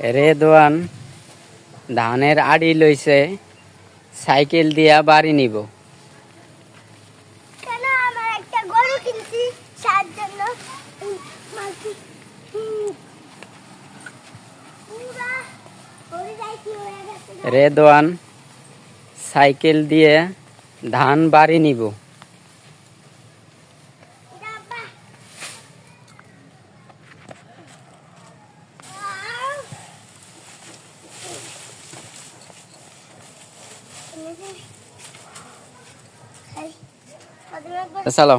রেদওয়ান ধানের আড়ি লইছে সাইকেল দিয়া বাড়ি নিব। রেদওয়ান সাইকেল দিয়ে ধান বাড়ি নিব এটা আব্বা। আউ। এনেছে। এই, কদিন একবার চলো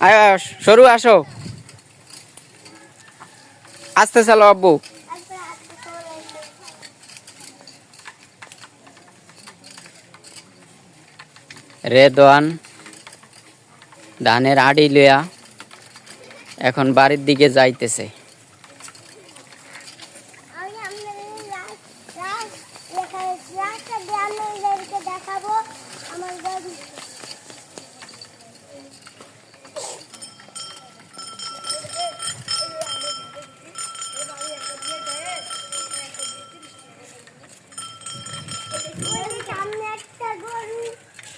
আয় সরু, আসো। আস্তে চালো, আব্বু। রেদওয়ান, ধানের আড়ি লইয়া এখন বাড়ির দিকে যাইতেছে। আমি আপনাদের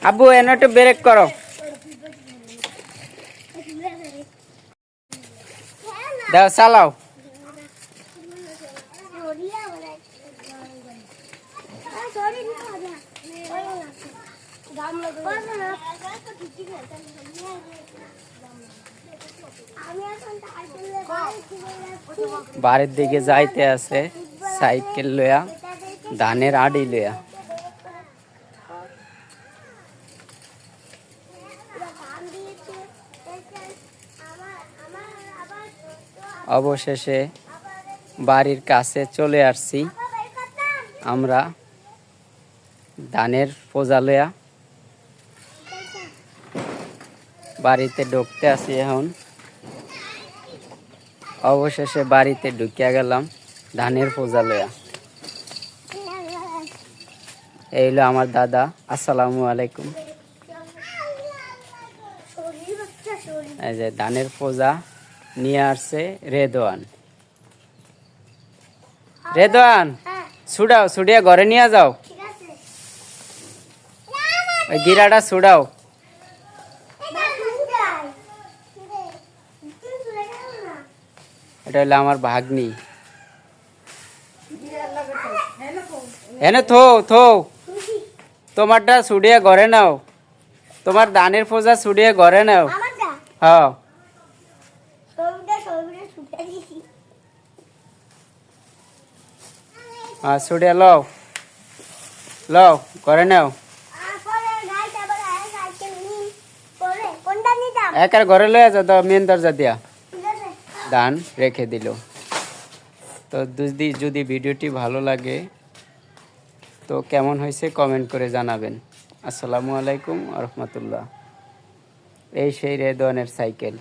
আব্বু, এনে একটু ব্রেক করো। দাও, চালাও। বাড়ির দিকে যাইতে আছে, সাইকেল লইয়া ধানের আড়ি লইয়া ধান দিয়েছে আমার আমার আবার অবশেষে বাড়ির কাছে চলে আসছি। আমরা ধানের পোজা লইয়া বাড়িতে ঢুকতে আসি এখন। অবশেষে বাড়িতে ঢুকিয়া গেলাম ধানের পোজা লইয়া। এই হলো আমার দাদা। আসসালামু আলাইকুম। এই যে ধানের পোজা নিয়ে আসছে রেদওয়ান হ্যাঁ ছুড়াও ছুড়িয়া ঘরে নিয়ে যাও। ওই গিরাটা ছুড়াও এটা হলো আমার ভাগ্নি। এনে থো থো। তোমারটা ছুড়িয়ে ঘরে নাও। তোমার দানের পোজা ছুড়িয়ে ঘরে নাও। হ্যাঁ। হ্যাঁ ছুড়িয়ে লও। লও ঘরে নাও। একার ঘরে লয়ে যাও তো মেন দরজা দিয়া। দান রেখে দিল। তো যদি যদি ভিডিওটি ভালো লাগে তো কেমন হয়েছে কমেন্ট করে জানাবেন। আসসালামু আলাইকুম রহমতুল্লাহ। এই সেই রেদনের সাইকেল।